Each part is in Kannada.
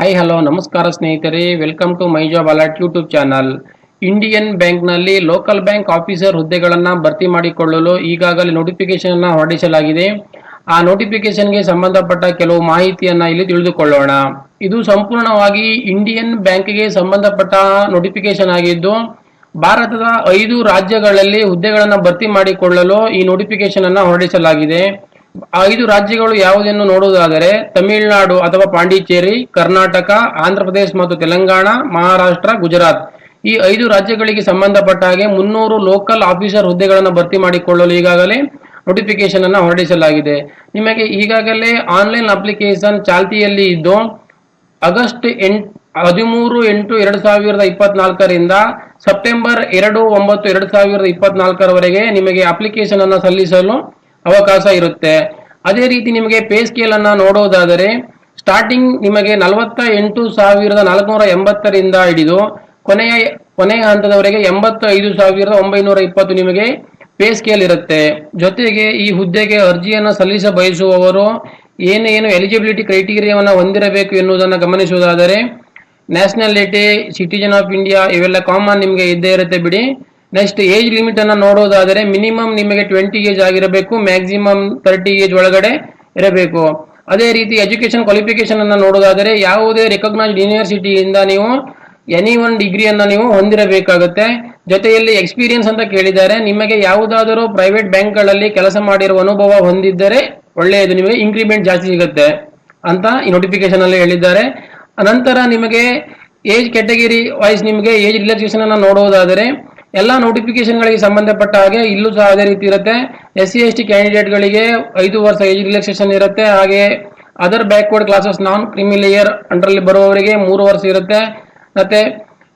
ಹಾಯ್ ಹಲೋ ನಮಸ್ಕಾರ ಸ್ನೇಹಿತರೆ. Welcome to my job alert YouTube channel Indian ಬ್ಯಾಂಕ್ನಲ್ಲಿ ಲೋಕಲ್ ಬ್ಯಾಂಕ್ ಆಫೀಸರ್ ಹುದ್ದೆಗಳನ್ನು ಭರ್ತಿ ಮಾಡಿಕೊಳ್ಳಲು ಈಗಾಗಲೇ ನೋಟಿಫಿಕೇಶನ್ ಅನ್ನು ಹೊರಡಿಸಲಾಗಿದೆ. ಆ ನೋಟಿಫಿಕೇಶನ್ಗೆ ಸಂಬಂಧಪಟ್ಟ ಕೆಲವು ಮಾಹಿತಿಯನ್ನು ಇಲ್ಲಿ ತಿಳಿದುಕೊಳ್ಳೋಣ. ಇದು ಸಂಪೂರ್ಣವಾಗಿ ಇಂಡಿಯನ್ ಬ್ಯಾಂಕ್ಗೆ ಸಂಬಂಧಪಟ್ಟ ನೋಟಿಫಿಕೇಶನ್ ಆಗಿದ್ದು, ಭಾರತದ ಐದು ರಾಜ್ಯಗಳಲ್ಲಿ ಹುದ್ದೆಗಳನ್ನು ಭರ್ತಿ ಮಾಡಿಕೊಳ್ಳಲು ಈ ನೋಟಿಫಿಕೇಶನ್ ಅನ್ನು ಹೊರಡಿಸಲಾಗಿದೆ. ಐದು ರಾಜ್ಯಗಳು ಯಾವುದನ್ನು ನೋಡುವುದಾದರೆ ತಮಿಳುನಾಡು ಅಥವಾ ಪಾಂಡಿಚೇರಿ, ಕರ್ನಾಟಕ, ಆಂಧ್ರಪ್ರದೇಶ ಮತ್ತು ತೆಲಂಗಾಣ, ಮಹಾರಾಷ್ಟ್ರ, ಗುಜರಾತ್. ಈ ಐದು ರಾಜ್ಯಗಳಿಗೆ ಸಂಬಂಧಪಟ್ಟ ಹಾಗೆ ಮುನ್ನೂರು ಲೋಕಲ್ ಆಫೀಸರ್ ಹುದ್ದೆಗಳನ್ನು ಭರ್ತಿ ಮಾಡಿಕೊಳ್ಳಲು ಈಗಾಗಲೇ ನೋಟಿಫಿಕೇಶನ್ ಅನ್ನು ಹೊರಡಿಸಲಾಗಿದೆ. ನಿಮಗೆ ಈಗಾಗಲೇ ಆನ್ಲೈನ್ ಅಪ್ಲಿಕೇಶನ್ ಚಾಲ್ತಿಯಲ್ಲಿ ಇದ್ದು, ಆಗಸ್ಟ್ ಎಂಟ್, ಹದಿಮೂರು ಎಂಟು ಎರಡು ಸಾವಿರದ ಇಪ್ಪತ್ನಾಲ್ಕರಿಂದ ಸೆಪ್ಟೆಂಬರ್ ಎರಡು ಒಂಬತ್ತು ಎರಡು ಸಾವಿರದ ಇಪ್ಪತ್ನಾಲ್ಕರವರೆಗೆ ನಿಮಗೆ ಅಪ್ಲಿಕೇಶನ್ ಅನ್ನು ಸಲ್ಲಿಸಲು ಅವಕಾಶ ಇರುತ್ತೆ. ಅದೇ ರೀತಿ ನಿಮಗೆ ಪೇ ಸ್ಕೇಲ್ ಅನ್ನ ನೋಡೋದಾದರೆ ಸ್ಟಾರ್ಟಿಂಗ್ ನಿಮಗೆ ನಲವತ್ತ ಎಂಟು ಸಾವಿರದ ನಾಲ್ಕುನೂರ ಎಂಬತ್ತರಿಂದ ಹಿಡಿದು, ಕೊನೆಯ ಕೊನೆಯ ಹಂತದವರೆಗೆ ಎಂಬತ್ತೈದು ಸಾವಿರದ ಒಂಬೈನೂರ ಇಪ್ಪತ್ತು ನಿಮಗೆ ಪೇ ಸ್ಕೇಲ್ ಇರುತ್ತೆ. ಜೊತೆಗೆ ಈ ಹುದ್ದೆಗೆ ಅರ್ಜಿಯನ್ನು ಸಲ್ಲಿಸ ಬಯಸುವವರು ಏನೇನು ಎಲಿಜಿಬಿಲಿಟಿ ಕ್ರೈಟೀರಿಯಾವನ್ನು ಹೊಂದಿರಬೇಕು ಎನ್ನುವುದನ್ನು ಗಮನಿಸುವುದಾದರೆ ನ್ಯಾಷನಾಲಿಟಿ ಸಿಟಿಜನ್ ಆಫ್ ಇಂಡಿಯಾ ಇವೆಲ್ಲ ಕಾಮನ್ ನಿಮಗೆ ಇದ್ದೇ ಇರುತ್ತೆ ಬಿಡಿ. ನೆಕ್ಸ್ಟ್ ಏಜ್ ಲಿಮಿಟ್ ಅನ್ನ ನೋಡೋದಾದರೆ ಮಿನಿಮಮ್ ನಿಮಗೆ ಟ್ವೆಂಟಿ ಏಜ್ ಆಗಿರಬೇಕು ಮ್ಯಾಕ್ಸಿಮಮ್ ತರ್ಟಿ ಏಜ್ ಒಳಗಡೆ ಇರಬೇಕು. ಅದೇ ರೀತಿ ಎಜುಕೇಶನ್ ಕ್ವಾಲಿಫಿಕೇಶನ್ ಅನ್ನ ನೋಡೋದಾದರೆ ಯಾವುದೇ ರೆಕಗ್ನೈಸ್ಡ್ ಯೂನಿವರ್ಸಿಟಿಯಿಂದ ನೀವು ಎನಿ ಒನ್ ಡಿಗ್ರಿಯನ್ನು ನೀವು ಹೊಂದಿರಬೇಕಾಗುತ್ತೆ. ಜೊತೆಯಲ್ಲಿ ಎಕ್ಸ್ಪೀರಿಯನ್ಸ್ ಅಂತ ಕೇಳಿದ್ದಾರೆ. ನಿಮಗೆ ಯಾವುದಾದರೂ ಪ್ರೈವೇಟ್ ಬ್ಯಾಂಕ್ಗಳಲ್ಲಿ ಕೆಲಸ ಮಾಡಿರುವ ಅನುಭವ ಹೊಂದಿದ್ದರೆ ಒಳ್ಳೆಯದು, ನಿಮಗೆ ಇನ್ಕ್ರಿಮೆಂಟ್ ಜಾಸ್ತಿ ಸಿಗುತ್ತೆ ಅಂತ ಈ ನೋಟಿಫಿಕೇಶನ್ ಅಲ್ಲಿ ಹೇಳಿದ್ದಾರೆ. ಅನಂತರ ನಿಮಗೆ ಏಜ್ ಕ್ಯಾಟಗರಿ ವೈಸ್ ನಿಮಗೆ ಏಜ್ ರಿಲ್ಯಾಕ್ಸೇಷನ್ ಅನ್ನ ನೋಡುವುದಾದರೆ ಎಲ್ಲ ನೋಟಿಫಿಕೇಶನ್ಗಳಿಗೆ ಸಂಬಂಧಪಟ್ಟ ಹಾಗೆ ಇಲ್ಲೂ ಸಹ ಅದೇ ರೀತಿ ಇರುತ್ತೆ. ಎಸ್ ಸಿ ಎಸ್ ಟಿ ಕ್ಯಾಂಡಿಡೇಟ್ಗಳಿಗೆ ಐದು ವರ್ಷ ಏಜ್ ರಿಲ್ಯಾಕ್ಸೇಷನ್ ಇರುತ್ತೆ. ಹಾಗೆ other backward classes non creamy layer ಅಂಡರಲ್ಲಿ ಬರುವವರಿಗೆ ಮೂರು ವರ್ಷ ಇರುತ್ತೆ. ಮತ್ತೆ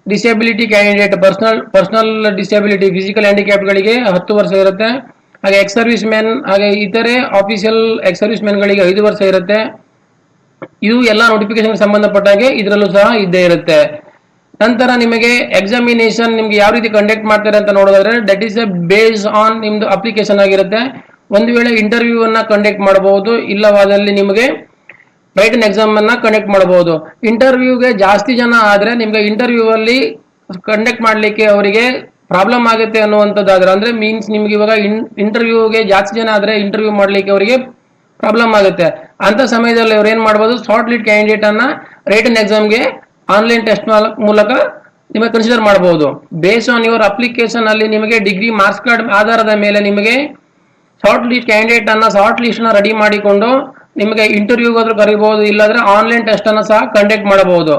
disability candidate personal personal disability physical ಹ್ಯಾಂಡಿಕ್ಯಾಪ್ಗಳಿಗೆ ಹತ್ತು ವರ್ಷ ಇರುತ್ತೆ. ಹಾಗೆ ಎಕ್ಸ್ ಸರ್ವಿಸ್ ಮ್ಯಾನ್ ಹಾಗೆ ಇತರೆ ಆಫೀಷಿಯಲ್ ಎಕ್ಸ್ ಸರ್ವಿಸ್ ಮ್ಯಾನ್ಗಳಿಗೆ ಐದು ವರ್ಷ ಇರುತ್ತೆ. ಇದು ಎಲ್ಲ ನೋಟಿಫಿಕೇಶನ್ ಸಂಬಂಧಪಟ್ಟ ಹಾಗೆ ಇದರಲ್ಲೂ ಸಹ ಇದ್ದೇ ಇರುತ್ತೆ. ನಂತರ ನಿಮಗೆ ಎಕ್ಸಾಮಿನೇಷನ್ ನಿಮ್ಗೆ ಯಾವ ರೀತಿ ಕಂಡಕ್ಟ್ ಮಾಡ್ತಾರೆ ಅಂತ ನೋಡೋದಾದ್ರೆ that is a base on ನಿಮ್ದು ಅಪ್ಲಿಕೇಶನ್ ಆಗಿರುತ್ತೆ. ಒಂದು ವೇಳೆ ಇಂಟರ್ವ್ಯೂ ಅನ್ನ ಕಂಡಕ್ಟ್ ಮಾಡಬಹುದು, ಇಲ್ಲವಾದಲ್ಲಿ ನಿಮಗೆ ರೈಟನ್ ಎಕ್ಸಾಮ್ ಅನ್ನ ಕಂಡಕ್ಟ್ ಮಾಡಬಹುದು. ಇಂಟರ್ವ್ಯೂಗೆ ಜಾಸ್ತಿ ಜನ ಆದ್ರೆ ನಿಮ್ಗೆ ಇಂಟರ್ವ್ಯೂ ಅಲ್ಲಿ ಕಂಡಕ್ಟ್ ಮಾಡ್ಲಿಕ್ಕೆ ಅವರಿಗೆ ಪ್ರಾಬ್ಲಮ್ ಆಗುತ್ತೆ ಅನ್ನುವಂಥದ್ದಾದ್ರೆ, ಅಂದ್ರೆ ಮೀನ್ಸ್ ನಿಮ್ಗೆ ಇವಾಗ ಇಂಟರ್ವ್ಯೂಗೆ ಜಾಸ್ತಿ ಜನ ಆದ್ರೆ ಇಂಟರ್ವ್ಯೂ ಮಾಡ್ಲಿಕ್ಕೆ ಅವರಿಗೆ ಪ್ರಾಬ್ಲಮ್ ಆಗುತ್ತೆ. ಅಂತ ಸಮಯದಲ್ಲಿ ಅವ್ರು ಏನ್ ಮಾಡ್ಬೋದು ಶಾರ್ಟ್ ಲೀಡ್ ಕ್ಯಾಂಡಿಡೇಟ್ ಅನ್ನ ರೈಟನ್ ಎಕ್ಸಾಮ್ಗೆ ಆನ್ಲೈನ್ ಟೆಸ್ಟ್ ಮೂಲಕ ನಿಮಗೆ ಕನ್ಸಿಡರ್ ಮಾಡಬಹುದು. ಬೇಸ್ ಆನ್ ಯುವರ್ ಅಪ್ಲಿಕೇಶನ್ ಅಲ್ಲಿ ನಿಮಗೆ ಡಿಗ್ರಿ ಮಾರ್ಕ್ಸ್ ಕಾರ್ಡ್ ಆಧಾರದ ಮೇಲೆ ನಿಮಗೆ ಶಾರ್ಟ್ ಲಿಸ್ಟ್ ಕ್ಯಾಂಡಿಡೇಟ್ ಅನ್ನ ಶಾರ್ಟ್ ಲಿಸ್ಟ್ನ ರೆಡಿ ಮಾಡಿಕೊಂಡು ನಿಮಗೆ ಇಂಟರ್ವ್ಯೂ ಆದ್ರೂ ಕರಿಬಹುದು, ಇಲ್ಲಾಂದ್ರೆ ಆನ್ಲೈನ್ ಟೆಸ್ಟ್ ಅನ್ನ ಸಹ ಕಂಡಕ್ಟ್ ಮಾಡಬಹುದು.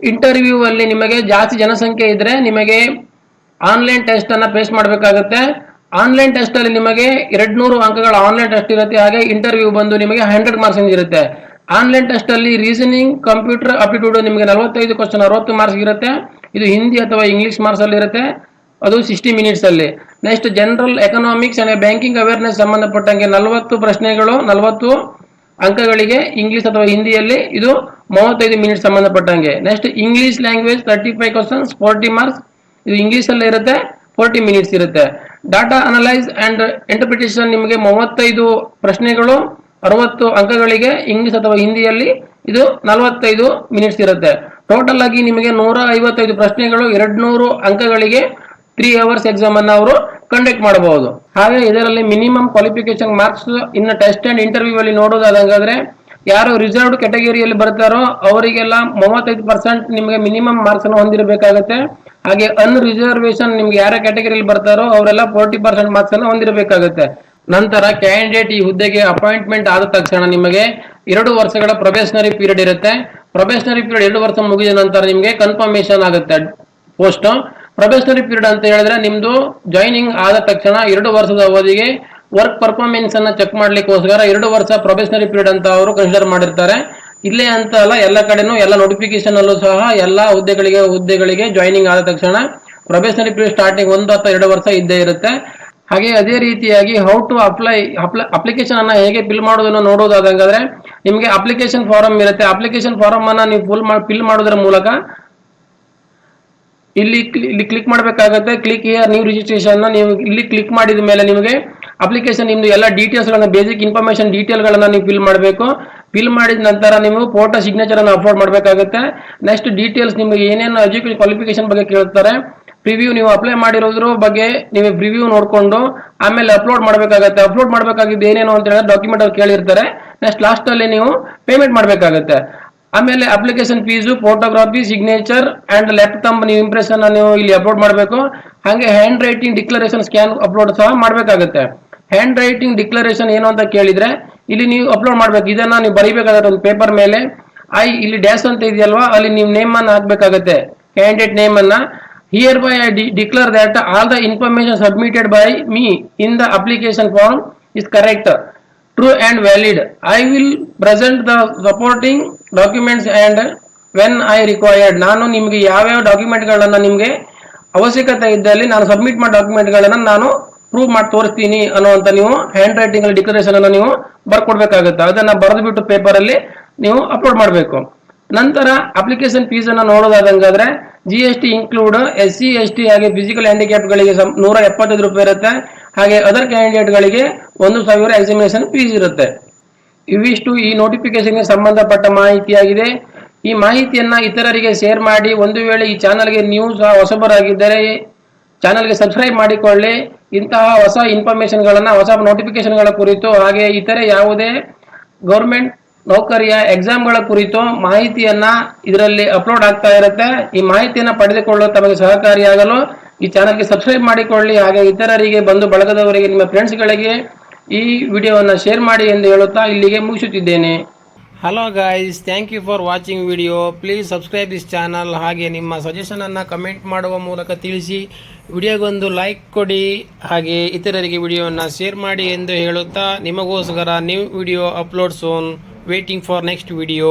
ಇಂಟರ್ವ್ಯೂ ಅಲ್ಲಿ ನಿಮಗೆ ಜಾಸ್ತಿ ಜನಸಂಖ್ಯೆ ಇದ್ರೆ ನಿಮಗೆ ಆನ್ಲೈನ್ ಟೆಸ್ಟ್ ಅನ್ನ ಫೇಸ್ ಮಾಡಬೇಕಾಗುತ್ತೆ. ಆನ್ಲೈನ್ ಟೆಸ್ಟ್ ಅಲ್ಲಿ ನಿಮಗೆ ಎರಡ್ ನೂರು ಅಂಕಗಳ ಆನ್ಲೈನ್ ಟೆಸ್ಟ್ ಇರುತ್ತೆ, ಹಾಗೆ ಇಂಟರ್ವ್ಯೂ ಬಂದು ನಿಮಗೆ ಹಂಡ್ರೆಡ್ ಮಾರ್ಕ್ಸ್ ಇರುತ್ತೆ. ಆನ್ಲೈನ್ ಟೆಸ್ಟ್ ಅಲ್ಲಿ ರೀಸನಿಂಗ್ ಕಂಪ್ಯೂಟರ್ ಅಪ್ಟಿಟ್ಯೂಡ್ ನಿಮಗೆ ನಲವತ್ತೈದು ಕ್ವಶನ್ ಅರವತ್ತು ಮಾರ್ಕ್ಸ್ ಇರುತ್ತೆ. ಇದು ಹಿಂದಿ ಅಥವಾ ಇಂಗ್ಲಿಷ್ ಮಾರ್ಕ್ಸ್ ಅಲ್ಲಿ ಇರುತ್ತೆ. ಅದು ಸಿಕ್ಸ್ಟಿ ಮಿನಿಟ್ಸ್ ಅಲ್ಲಿ. Next general economics and banking awareness ಸಂಬಂಧಪಟ್ಟಂಗೆ ನಲವತ್ತು ಪ್ರಶ್ನೆಗಳು, ನಲವತ್ತು ಅಂಕಗಳಿಗೆ ಇಂಗ್ಲಿಷ್ ಅಥವಾ ಹಿಂದಿಯಲ್ಲಿ ಇದು ಮೂವತ್ತೈದು ಮಿನಿಟ್ಸ್ ಸಂಬಂಧಪಟ್ಟಂಗೆ. Next English language thirty five questions forty marks ಇದು ಇಂಗ್ಲಿಷ್ ಅಲ್ಲಿ ಇರುತ್ತೆ ಫೋರ್ಟಿ ಮಿನಿಟ್ಸ್ ಇರುತ್ತೆ. ಡಾಟಾ ಅನಲೈಸ್ ಅಂಡ್ ಇಂಟರ್ಪ್ರಿಟೇಷನ್ ನಿಮಗೆ ಮೂವತ್ತೈದು ಪ್ರಶ್ನೆಗಳು. ಅರವತ್ತು ಅಂಕಗಳಿಗೆ ಇಂಗ್ಲಿಷ್ ಅಥವಾ ಹಿಂದಿಯಲ್ಲಿ ಇದು ನಲವತ್ತೈದು ಮಿನಿಟ್ಸ್ ಇರುತ್ತೆ. ಟೋಟಲ್ ಆಗಿ ನಿಮಗೆ ನೂರ ಐವತ್ತೈದು ಪ್ರಶ್ನೆಗಳು ಎರಡ್ ನೂರು ಅಂಕಗಳಿಗೆ ತ್ರೀ ಅವರ್ಸ್ ಎಕ್ಸಾಮ್ ಅನ್ನ ಅವರು ಕಂಡಕ್ಟ್ ಮಾಡಬಹುದು. ಹಾಗೆ ಇದರಲ್ಲಿ ಮಿನಿಮಮ್ ಕ್ವಾಲಿಫಿಕೇಶನ್ ಮಾರ್ಕ್ಸ್ ಇನ್ನು ಟೆಸ್ಟ್ ಅಂಡ್ ಇಂಟರ್ವ್ಯೂ ಅಲ್ಲಿ ನೋಡೋದಾದಂಗಾದ್ರೆ ಯಾರು ರಿಸರ್ವ್ಡ್ ಕ್ಯಾಟಗರಿಯಲ್ಲಿ ಬರ್ತಾರೋ ಅವರಿಗೆಲ್ಲ ಮೂವತ್ತೈದು ಪರ್ಸೆಂಟ್ ನಿಮಗೆ ಮಿನಿಮಮ್ ಮಾರ್ಕ್ಸ್ ಅನ್ನು ಹೊಂದಿರಬೇಕಾಗುತ್ತೆ. ಹಾಗೆ ಅನ್ ರಿಸರ್ವೇಶನ್ ನಿಮ್ಗೆ ಯಾರ ಕ್ಯಾಟಗರಿಯಲ್ಲಿ ಬರ್ತಾರೋ ಅವರೆಲ್ಲ ಫೋರ್ಟಿ ಪರ್ಸೆಂಟ್ ಮಾರ್ಕ್ಸ್ ಅನ್ನು ಹೊಂದಿರಬೇಕಾಗುತ್ತೆ. ನಂತರ ಕ್ಯಾಂಡಿಡೇಟ್ ಈ ಹುದ್ದೆಗೆ ಅಪಾಯಿಂಟ್ಮೆಂಟ್ ಆದ ತಕ್ಷಣ ನಿಮಗೆ ಎರಡು ವರ್ಷಗಳ ಪ್ರೊಬೇಷನರಿ ಪೀರಿಯಡ್ ಇರುತ್ತೆ. ಪ್ರೊಬೇಷನರಿ ಪೀರಿಯಡ್ ಎರಡು ವರ್ಷ ಮುಗಿದ ನಂತರ ನಿಮಗೆ ಕನ್ಫರ್ಮೇಶನ್ ಆಗುತ್ತೆ ಪೋಸ್ಟ್ ಪ್ರೊಬೇಷನರಿ ಪೀರಿಯಡ್ ಅಂತ ಹೇಳಿದ್ರೆ ನಿಮ್ದು ಜಾಯ್ನಿಂಗ್ ಆದ ತಕ್ಷಣ ಎರಡು ವರ್ಷದ ಅವಧಿಗೆ ವರ್ಕ್ ಪರ್ಫಾರ್ಮೆನ್ಸ್ ಅನ್ನ ಚೆಕ್ ಮಾಡ್ಲಿಕ್ಕೋಸ್ಕರ ಎರಡು ವರ್ಷ ಪ್ರೊಬೇಷನರಿ ಪೀರಿಯಡ್ ಅಂತ ಅವರು ಕನ್ಸಿಡರ್ ಮಾಡಿರ್ತಾರೆ. ಇಲ್ಲೇ ಅಂತ ಅಲ್ಲ, ಎಲ್ಲ ಕಡೆನೂ ಎಲ್ಲ ನೋಟಿಫಿಕೇಶನ್ ಅಲ್ಲೂ ಸಹ ಎಲ್ಲ ಹುದ್ದೆಗಳಿಗೆ ಹುದ್ದೆಗಳಿಗೆ ಜಾಯ್ನಿಂಗ್ ಆದ ತಕ್ಷಣ ಪ್ರೊಬೇಷನರಿ ಪೀರಿಯಡ್ ಸ್ಟಾರ್ಟಿಂಗ್ ಒಂದು ಅಥವಾ ಎರಡು ವರ್ಷ ಇದ್ದೇ ಇರುತ್ತೆ. ಹಾಗೆ ಅದೇ ರೀತಿಯಾಗಿ ಹೌ ಟು ಅಪ್ಲೈ ಅಪ್ಲಿಕೇಶನ್ ಅನ್ನ ಹೇಗೆ ಫಿಲ್ ಮಾಡೋದನ್ನು ನೋಡೋದಾದಂಗಾದ್ರೆ ನಿಮಗೆ ಅಪ್ಲಿಕೇಶನ್ ಫಾರಂ ಇರುತ್ತೆ. ಅಪ್ಲಿಕೇಶನ್ ಫಾರಂ ಅನ್ನ ನೀವು ಫುಲ್ ಫಿಲ್ ಮಾಡೋದ್ರ ಮೂಲಕ ಇಲ್ಲಿ ಇಲ್ಲಿ ಕ್ಲಿಕ್ ಮಾಡಬೇಕಾಗುತ್ತೆ. ಕ್ಲಿಕ್ ಹಿಯರ್ ನ್ಯೂ ರಿಜಿಸ್ಟ್ರೇಷನ್ ನೀವು ಇಲ್ಲಿ ಕ್ಲಿಕ್ ಮಾಡಿದ ಮೇಲೆ ನಿಮಗೆ ಅಪ್ಲಿಕೇಶನ್ ನಿಮ್ದು ಎಲ್ಲ ಡೀಟೇಲ್ಸ್ ಗಳನ್ನ ಬೇಸಿಕ್ ಇನ್ಫಾರ್ಮೇಶನ್ ಡೀಟೇಲ್ ಗಳನ್ನ ನೀವು ಫಿಲ್ ಮಾಡಬೇಕು. ಫಿಲ್ ಮಾಡಿದ ನಂತರ ನೀವು ಫೋಟೋ ಸಿಗ್ನೇಚರ್ ಅನ್ನು ಅಪ್ಲೋಡ್ ಮಾಡಬೇಕಾಗುತ್ತೆ. ನೆಕ್ಸ್ಟ್ ಡೀಟೇಲ್ಸ್ ನಿಮಗೆ ಏನೇನು ಎಜುಕೇಶನ್ ಕ್ವಾಲಿಫಿಕೇಶನ್ ಬಗ್ಗೆ ಕೇಳ್ತಾರೆ. ಪ್ರಿವ್ಯೂ ನೀವು ಅಪ್ಲೈ ಮಾಡಿರೋದ್ರ ಬಗ್ಗೆ ನೀವು ಪ್ರಿವ್ಯೂ ನೋಡಿಕೊಂಡು ಆಮೇಲೆ ಅಪ್ಲೋಡ್ ಮಾಡಬೇಕಾಗತ್ತೆ. ಅಪ್ಲೋಡ್ ಮಾಡಬೇಕಾಗಿದ್ದು ಏನೇನು ಅಂತ ಹೇಳಿದ್ರೆ ಡಾಕ್ಯುಮೆಂಟ್ ಅವ್ರು ಕೇಳಿರ್ತಾರೆ. ನೆಕ್ಸ್ಟ್ ಲಾಸ್ಟಲ್ಲಿ ನೀವು ಪೇಮೆಂಟ್ ಮಾಡಬೇಕಾಗತ್ತೆ. ಆಮೇಲೆ application fees photography signature and left thumb ನೀವು ಇಂಪ್ರೆಷನ್ ನೀವು ಇಲ್ಲಿ ಅಪ್ಲೋಡ್ ಮಾಡಬೇಕು. ಹಾಗೆ hand writing declaration scan upload ಸಹ ಮಾಡಬೇಕಾಗತ್ತೆ. ಹ್ಯಾಂಡ್ ರೈಟಿಂಗ್ ಡಿಕ್ಲರೇಷನ್ ಏನು ಅಂತ ಕೇಳಿದ್ರೆ ಇಲ್ಲಿ ನೀವು ಅಪ್ಲೋಡ್ ಮಾಡಬೇಕು. ಇದನ್ನ ನೀವು ಬರೀಬೇಕಾಗತ್ತೆ ಒಂದು ಪೇಪರ್ ಮೇಲೆ. ಐ ಇಲ್ಲಿ ಡ್ಯಾಶ್ ಅಂತ ಇದೆಯಲ್ವಾ? ಅಲ್ಲಿ ನೀವು ನೇಮ್ ಅನ್ನ ಹಾಕಬೇಕಾಗತ್ತೆ. ಕ್ಯಾಂಡಿಡೇಟ್ ನೇಮ್ ಅನ್ನ hereby I declare that all the information submitted by me in the application form is correct true and valid I will present the supporting documents and when I required ನಾನು ನಿಮಗೆ ಯಾವ್ಯಾವ ಡಾಕ್ಯುಮೆಂಟ್ಗಳನ್ನು ನಿಮಗೆ ಅವಶ್ಯಕತೆ ಇದ್ದಲ್ಲಿ ನಾನು ಸಬ್ಮಿಟ್ ಮಾಡೋ ಡಾಕ್ಯುಮೆಂಟ್ಗಳನ್ನು ನಾನು ಪ್ರೂವ್ ಮಾಡಿ ತೋರಿಸ್ತೀನಿ ಅನ್ನುವಂಥ ನೀವು ಹ್ಯಾಂಡ್ ರೈಟಿಂಗ್ ಡಿಕ್ಲರೇಷನ್ ಅನ್ನು ನೀವು ಬರ್ಕೊಡ್ಬೇಕಾಗುತ್ತೆ. ಅದನ್ನು ಬರೆದು ಬಿಟ್ಟು ಪೇಪರ್ ನೀವು ಅಪ್ಲೋಡ್ ಮಾಡಬೇಕು. ನಂತರ ಅಪ್ಲಿಕೇಶನ್ ಫೀಸ್ ಅನ್ನು ನೋಡೋದಾದಂಗಾದ್ರೆ G S T include S C S T ಹಾಗೆ ಫಿಸಿಕಲ್ ಹ್ಯಾಂಡಿಕ್ಯಾಪ್ ಗಳಿಗೆ ಸಂ- ನೂರ ಎಪ್ಪತ್ತೈದು ರೂಪಾಯಿ ಇರುತ್ತೆ. ಹಾಗೆ ಅದರ್ ಕ್ಯಾಂಡಿಡೇಟ್ ಗಳಿಗೆ ಒಂದು ಸಾವಿರ ಎಕ್ಸಾಮಿನೇಷನ್ ಫೀಸ್ ಇರುತ್ತೆ. ಇವಿಷ್ಟು ಈ ನೋಟಿಫಿಕೇಶನ್ಗೆ ಸಂಬಂಧಪಟ್ಟ ಮಾಹಿತಿಯಾಗಿದೆ. ಈ ಮಾಹಿತಿಯನ್ನ ಇತರರಿಗೆ ಶೇರ್ ಮಾಡಿ ಒಂದು ವೇಳೆ ಈ ಚಾನಲ್ಗೆ ನೀವು ಸಹ ಹೊಸಬರಾಗಿದ್ದರೆ ಚಾನಲ್ಗೆ ಸಬ್ಸ್ಕ್ರೈಬ್ ಮಾಡಿಕೊಳ್ಳಿ. ಇಂತಹ ಹೊಸ ಇನ್ಫಾರ್ಮೇಶನ್ಗಳನ್ನ ಹೊಸ ನೋಟಿಫಿಕೇಶನ್ಗಳ ಕುರಿತು ಹಾಗೆ ಇತರೆ ಯಾವುದೇ ಗೌರ್ಮೆಂಟ್ ನೌಕರಿಯ ಎಕ್ಸಾಮ್ಗಳ ಕುರಿತು ಮಾಹಿತಿಯನ್ನ ಇದರಲ್ಲಿ ಅಪ್ಲೋಡ್ ಆಗ್ತಾ ಇರುತ್ತೆ. ಈ ಮಾಹಿತಿಯನ್ನ ಪಡೆದುಕೊಳ್ಳಲು ತಮಗೆ ಸಹಕಾರಿಯಾಗಲು ಈ ಚಾನಲ್ಗೆ ಸಬ್ಸ್ಕ್ರೈಬ್ ಮಾಡಿಕೊಳ್ಳಿ. ಹಾಗೆ ಇತರರಿಗೆ ಬಂದು ಬಳಗದವರಿಗೆ, ನಿಮ್ಮ ಫ್ರೆಂಡ್ಸ್ಗಳಿಗೆ ಈ ವಿಡಿಯೋವನ್ನು ಶೇರ್ ಮಾಡಿ ಎಂದು ಹೇಳುತ್ತಾ ಇಲ್ಲಿಗೆ ಮುಗಿಸುತ್ತಿದ್ದೇನೆ. Hello guys thank you for watching video please subscribe this channel ಹಾಗೆ ನಿಮ್ಮ ಸಜೆಷನನ್ನು ಕಮೆಂಟ್ ಮಾಡುವ ಮೂಲಕ ತಿಳಿಸಿ. ವಿಡಿಯೋಗೊಂದು ಲೈಕ್ ಕೊಡಿ. ಹಾಗೆ ಇತರರಿಗೆ ವಿಡಿಯೋವನ್ನು ಶೇರ್ ಮಾಡಿ ಎಂದು ಹೇಳುತ್ತಾ ನಿಮಗೋಸ್ಕರ new video upload soon waiting for next video